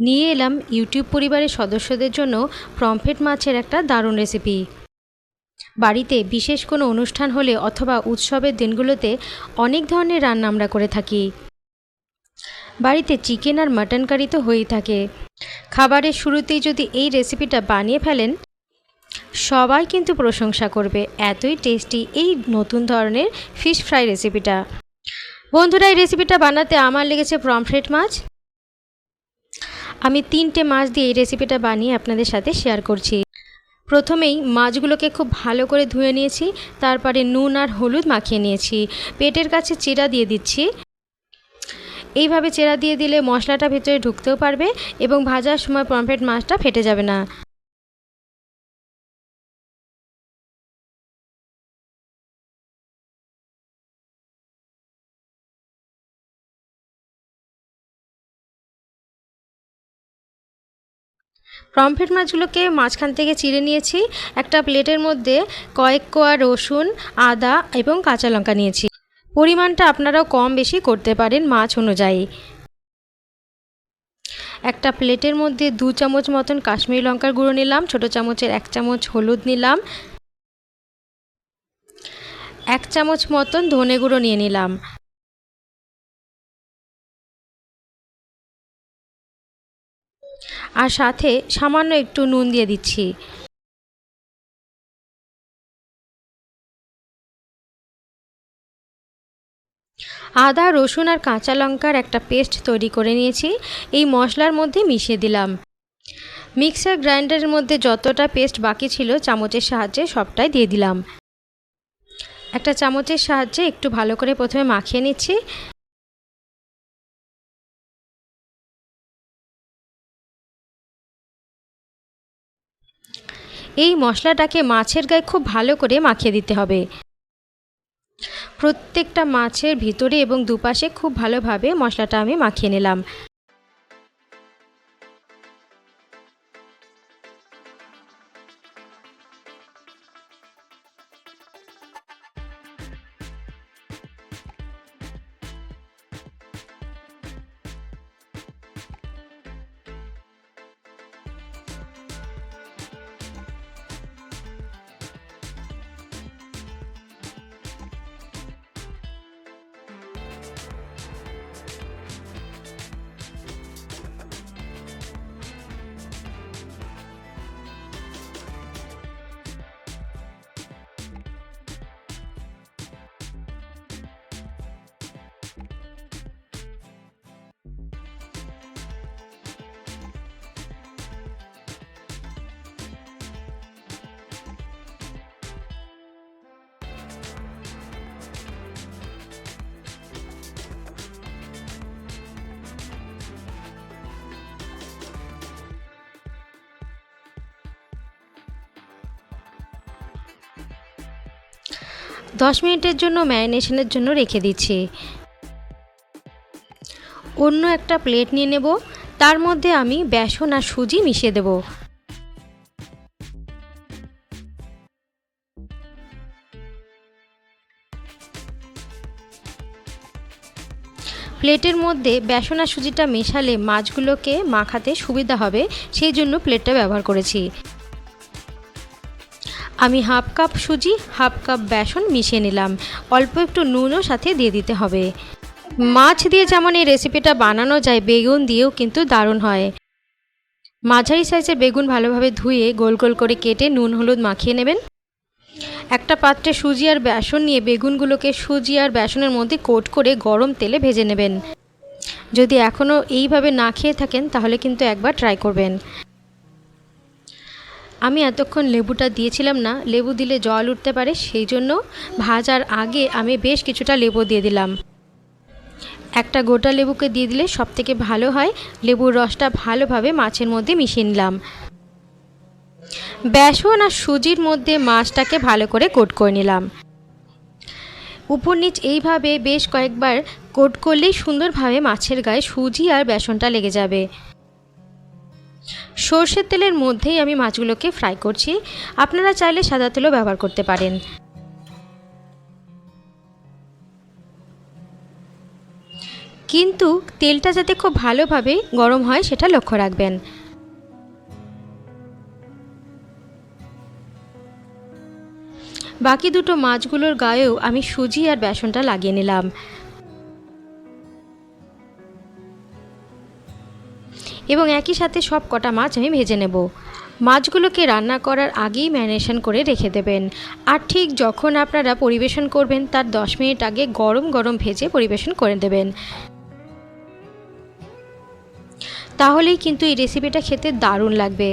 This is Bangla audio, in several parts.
নিয়ে এলাম ইউটিউব পরিবারের সদস্যদের জন্য পমফ্রেট মাছের একটা দারুণ রেসিপি। বাড়িতে বিশেষ কোনো অনুষ্ঠান হলে অথবা উৎসবের দিনগুলোতে অনেক ধরনের রান্না আমরা করে থাকি। বাড়িতে চিকেন আর মাটন কারি তো হয়েই থাকে। খাবারের শুরুতেই যদি এই রেসিপিটা বানিয়ে ফেলেন, সবাই কিন্তু প্রশংসা করবে। এতই টেস্টি এই নতুন ধরনের ফিশ ফ্রাই রেসিপিটা। বন্ধুরা, এই রেসিপিটা বানাতে আমার লেগেছে পমফ্রেট মাছ। আমি তিনটে মাছ দিয়ে এই রেসিপিটা বানিয়ে আপনাদের সাথে শেয়ার করছি। প্রথমেই মাছগুলোকে খুব ভালো করে ধুয়ে নিয়েছি, তারপরে নুন আর হলুদ মাখিয়ে নিয়েছি। পেটের কাছে চেরা দিয়ে দিচ্ছি। এইভাবে চেরা দিয়ে দিলে মশলাটা ভেতরে ঢুকতেও পারবে এবং ভাজার সময় পমফ্রেট মাছটা ফেটে যাবে না। পমফ্রেট মাছগুলোকে মাঝখান থেকে চিড়ে নিয়েছি। একটা প্লেটের মধ্যে কয়েক কোয়া রসুন, আদা এবং কাঁচা লঙ্কা নিয়েছি। পরিমাণটা আপনারাও কম বেশি করতে পারেন মাছ অনুযায়ী। একটা প্লেটের মধ্যে দু চামচ মতন কাশ্মীরি লঙ্কার গুঁড়ো নিলাম, ছোটো চামচের এক চামচ হলুদ নিলাম, এক চামচ মতন ধনে গুঁড়ো নিয়ে নিলাম। আর সাথে সামান্য একটু নুন দিয়ে দিচ্ছি। আদা, রসুন আর কাঁচা লঙ্কার একটা পেস্ট তৈরি করে নিয়েছি। এই মশলার মধ্যে মিশিয়ে দিলাম। মিক্সার গ্রাইন্ডারের মধ্যে যতটা পেস্ট বাকি ছিল, চামচের সাহায্যে সবটাই দিয়ে দিলাম। একটা চামচের সাহায্যে একটু ভালো করে প্রথমে মাখিয়ে নিচ্ছি। এই মশলাটাকে মাছের গায়ে খুব ভালো করে মাখিয়ে দিতে হবে। প্রত্যেকটা মাছের ভিতরে এবং দুপাশে খুব ভালোভাবে মশলাটা আমি মাখিয়ে নিলাম। দশ মিনিটের জন্য ম্যারিনেশনের জন্য রেখে দিচ্ছি। অন্য একটা প্লেট নিয়ে নেব। তার মধ্যে আমি বেসন আর সুজি মিশিয়ে দেব। প্লেটের মধ্যে বেসন আর সুজিটা মেশালে মাছগুলোকে মাখাতে সুবিধা হবে। সেই জন্য প্লেটটা ব্যবহার করেছি। আমি হাফ কাপ সুজি, হাফ কাপ বেসন মিশিয়ে নিলাম। অল্প একটু নুনও সাথে দিয়ে দিতে হবে। মাছ দিয়ে যেমন এই রেসিপিটা বানানো যায়, বেগুন দিয়েও কিন্তু দারুণ হয়। মাঝারি সাইজের বেগুন ভালোভাবে ধুয়ে গোল গোল করে কেটে নুন হলুদ মাখিয়ে নেবেন। একটা পাত্রে সুজি আর বেসন নিয়ে বেগুনগুলোকে সুজি আর বেসনের মধ্যে কোট করে গরম তেলে ভেজে নেবেন। যদি এখনও এইভাবে না খেয়ে থাকেন, তাহলে কিন্তু একবার ট্রাই করবেন। আমি এতক্ষণ লেবুটা দিয়েছিলাম না, লেবু দিলে জল উঠতে পারে, সেই জন্য ভাজার আগে আমি বেশ কিছুটা লেবু দিয়ে দিলাম। একটা গোটা লেবুকে দিয়ে দিলে সব থেকে ভালো হয়, লেবুর রসটা ভালোভাবে মাছের মধ্যে মিশিয়ে নিলাম। বেসন আর সুজির মধ্যে মাছটাকে ভালো করে কোট করে নিলাম। উপর নিচ এইভাবে বেশ কয়েকবার কোট করলেই সুন্দরভাবে মাছের গায়ে সুজি আর বেসনটা লেগে যাবে। সর্ষের তেলের মধ্যেই আমি মাছগুলোকে ফ্রাই করছি। আপনারা চাইলে সাদা তেলও ব্যবহার করতে পারেন। কিন্তু তেলটা যাতে খুব ভালোভাবে গরম হয়, সেটা লক্ষ্য রাখবেন। বাকি দুটো মাছগুলোর গায়েও আমি সুজি আর বেসনটা লাগিয়ে নিলাম। এবং একই সাথে সব কটা মাছ আমি ভেজে নেব। মাছগুলোকে রান্না করার আগেই ম্যারিনেশন করে রেখে দেবেন। আর ঠিক যখন আপনারা পরিবেশন করবেন, তার দশ মিনিট আগে গরম গরম ভেজে পরিবেশন করে দেবেন। তাহলেই কিন্তু এই রেসিপিটা খেতে দারুণ লাগবে।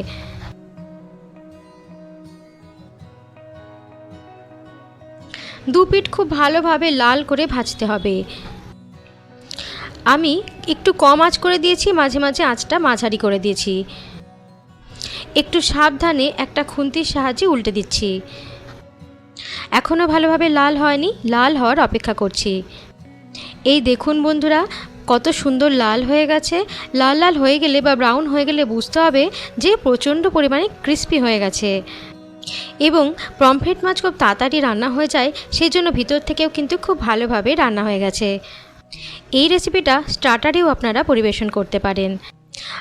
দু পিঠ খুব ভালোভাবে লাল করে ভাজতে হবে। আমি একটু কম আঁচ করে দিয়েছি, মাঝে মাঝে আঁচটা মাঝারি করে দিয়েছি। একটু সাবধানে একটা খুন্তির সাহায্যে উল্টে দিচ্ছি। এখনও ভালোভাবে লাল হয়নি, লাল হওয়ার অপেক্ষা করছি। এই দেখুন বন্ধুরা, কত সুন্দর লাল হয়ে গেছে। লাল লাল হয়ে গেলে বা ব্রাউন হয়ে গেলে বুঝতে হবে যে প্রচণ্ড পরিমাণে ক্রিস্পি হয়ে গেছে। এবং পমফ্রেট মাছ খুব তাড়াতাড়ি রান্না হয়ে যায় সেই জন্য ভিতর থেকেও কিন্তু খুব ভালোভাবে রান্না হয়ে গেছে। এই রেসিপিটা স্টার্টারেও আপনারা পরিবেশন করতে পারেন।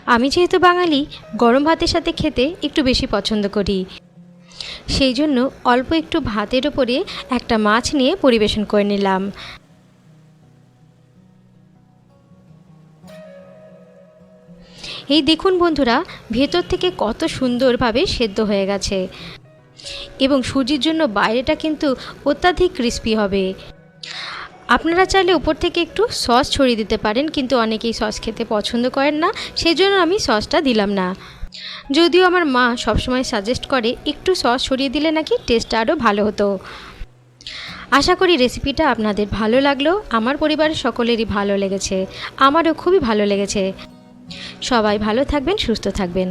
আমি যেহেতু বাঙালি, গরম ভাতের সাথে খেতে একটু বেশি পছন্দ করি। সেই জন্য অল্প একটু ভাতের ওপরে একটা মাছ নিয়ে পরিবেশন করে নিলাম। এই দেখুন বন্ধুরা, ভেতর থেকে কত সুন্দরভাবে সেদ্ধ হয়ে গেছে। এবং সুজির জন্য বাইরেটা কিন্তু অত্যাধিক ক্রিস্পি হবে। আপনারা চাইলে উপর থেকে একটু সস ছড়িয়ে দিতে পারেন, কিন্তু অনেকেই সস খেতে পছন্দ করেন না সেই জন্য আমি সসটা দিলাম না। যদিও আমার মা সবসময় সাজেস্ট করে, একটু সস ছড়িয়ে দিলে নাকি টেস্টটা আরও ভালো হতো। আশা করি রেসিপিটা আপনাদের ভালো লাগল, আমার পরিবারের সকলেরই ভালো লেগেছে, আমারও খুবই ভালো লেগেছে। সবাই ভালো থাকবেন, সুস্থ থাকবেন।